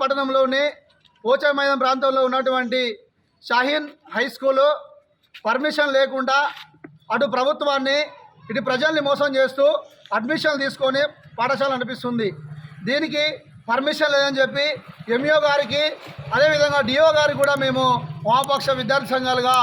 పట్టణంలోని పోచమైదం ప్రాంతంలో ఉన్నటువంటి షాహీన్ హై స్కూలు పర్మిషన్ లేకుండా అటు ప్రభుత్వాన్ని ఇటు ప్రజల్ని మోసం చేస్తూ అడ్మిషన్ తీసుకొని పాఠశాల నడిపిస్తుంది. దీనికి పర్మిషన్ లేదని చెప్పి ఎంఈఓ గారికి అదేవిధంగా డిఓ గారికి కూడా మేము వామపక్ష విద్యార్థి సంఘాలుగా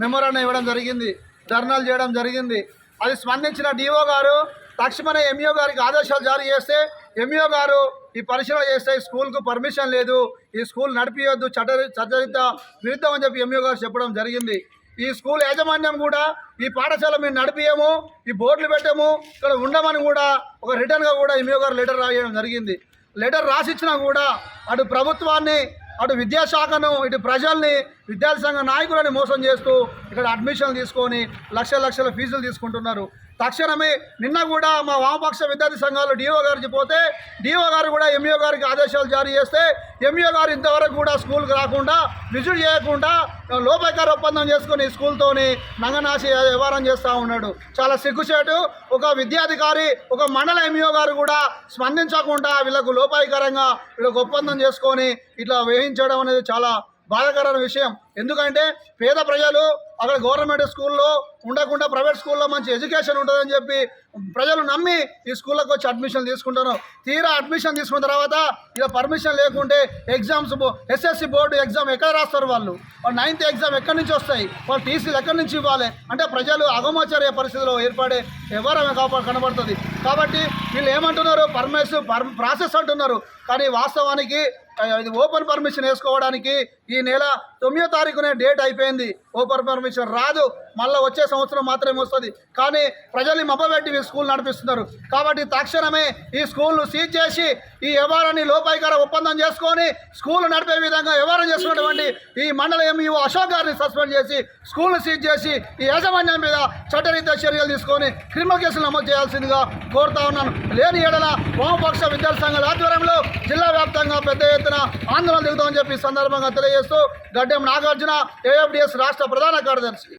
మెమోరాండం ఇవ్వడం జరిగింది. ధర్నాలు చేయడం జరిగింది. అది స్పందించిన డిఓ గారు తక్షణమే ఎంఈఓ గారికి ఆదేశాలు జారీ చేస్తే ఎంఈఓ గారు ఈ పరిశీలన చేస్తే స్కూల్కు పర్మిషన్ లేదు. ఈ స్కూల్ నడిపియొద్దు చట్ట చట్టరిత విరుద్ధం అని చెప్పి ఎంఈఓ గారు చెప్పడం జరిగింది. ఈ స్కూల్ యాజమాన్యం కూడా ఈ పాఠశాల మేము నడిపియము ఈ బోర్డులు పెట్టాము ఇక్కడ ఉండమని కూడా ఒక రిటర్న్గా కూడా ఎంఈఓ గారు లెటర్ రాయడం జరిగింది. లెటర్ రాసిచ్చినా కూడా అటు ప్రభుత్వాన్ని అటు విద్యాశాఖను ఇటు ప్రజల్ని విద్యార్థి సంఘ నాయకులని మోసం చేస్తూ ఇక్కడ అడ్మిషన్లు తీసుకొని లక్షల లక్షల ఫీజులు తీసుకుంటున్నారు. తక్షణమే నిన్న కూడా మా వామపక్ష విద్యార్థి సంఘాలు డిఓ గారికి పోతే డిఓ గారు కూడా ఎంఈఓ గారికి ఆదేశాలు జారీ చేస్తే ఎంఈఓ గారు ఇంతవరకు కూడా స్కూల్కి రాకుండా విజిట్ చేయకుండా లోపాయకార ఒప్పందం చేసుకుని స్కూల్తోని నంగనాశి వ్యవహారం చేస్తూ ఉన్నాడు. చాలా సిగ్గుచేటు. ఒక విద్యాధికారి ఒక మండల ఎంఈఓ గారు కూడా స్పందించకుండా వీళ్ళకు లోపాయకరంగా వీళ్ళకు ఒప్పందం చేసుకొని ఇట్లా వేయించడం అనేది చాలా బాధాకరమైన విషయం. ఎందుకంటే పేద ప్రజలు అక్కడ గవర్నమెంట్ స్కూల్లో ఉండకుండా ప్రైవేట్ స్కూల్లో మంచి ఎడ్యుకేషన్ ఉంటుందని చెప్పి ప్రజలు నమ్మి ఈ స్కూళ్ళకి వచ్చి అడ్మిషన్ తీసుకుంటారు. తీరా అడ్మిషన్ తీసుకున్న తర్వాత ఇలా పర్మిషన్ లేకుంటే ఎగ్జామ్స్ ఎస్ఎస్సి బోర్డు ఎగ్జామ్ ఎక్కడ రాస్తారు వాళ్ళు? వాళ్ళు నైన్త్ ఎగ్జామ్ ఎక్కడి నుంచి వస్తాయి? వాళ్ళు టీసీలు ఎక్కడి నుంచి ఇవ్వాలి? అంటే ప్రజలు అగమాచార్య పరిస్థితిలో ఏర్పడే ఎవరమే కాపాడు కనబడుతుంది. కాబట్టి వీళ్ళు ఏమంటున్నారు? పర్మిషన్ పర్ ప్రాసెస్ అంటున్నారు. కానీ వాస్తవానికి ఇది ఓపెన్ పర్మిషన్ వేసుకోవడానికి ఈ నెల తొమ్మిదో తారీఖునే డేట్ అయిపోయింది. ఓపెన్ పర్మిషన్ రాదు. మళ్ళీ వచ్చే సంవత్సరం మాత్రమే వస్తుంది. కానీ ప్రజల్ని మబ్బబెట్టి ఈ స్కూల్ నడిపిస్తున్నారు. కాబట్టి తక్షణమే ఈ స్కూల్ను సీజ్ చేసి ఈ వ్యవహారాన్ని లోపాయికార ఒప్పందం చేసుకొని స్కూల్ నడిపే విధంగా వ్యవహారం చేసుకున్నటువంటి ఈ మండల ఎంఈఓ అశోక్ గారిని సస్పెండ్ చేసి స్కూల్ను సీజ్ చేసి ఈ యాజమాన్యం మీద చట్టరీత్యా చర్యలు తీసుకొని క్రిమినల్ కేసులు నమోదు చేయాల్సిందిగా కోరుతా ఉన్నాను. లేని ఏడల వామపక్ష విద్యార్థి సంఘాల ఆధ్వర్యంలో జిల్లా వ్యాప్తంగా పెద్ద ఎత్తున ఆందోళన దిగుతామని చెప్పి ఈ సందర్భంగా తెలియజేస్తూ గడ్డెం నాగార్జున ఏఎఫ్డిఎస్ రాష్ట్ర ప్రధాన కార్యదర్శి.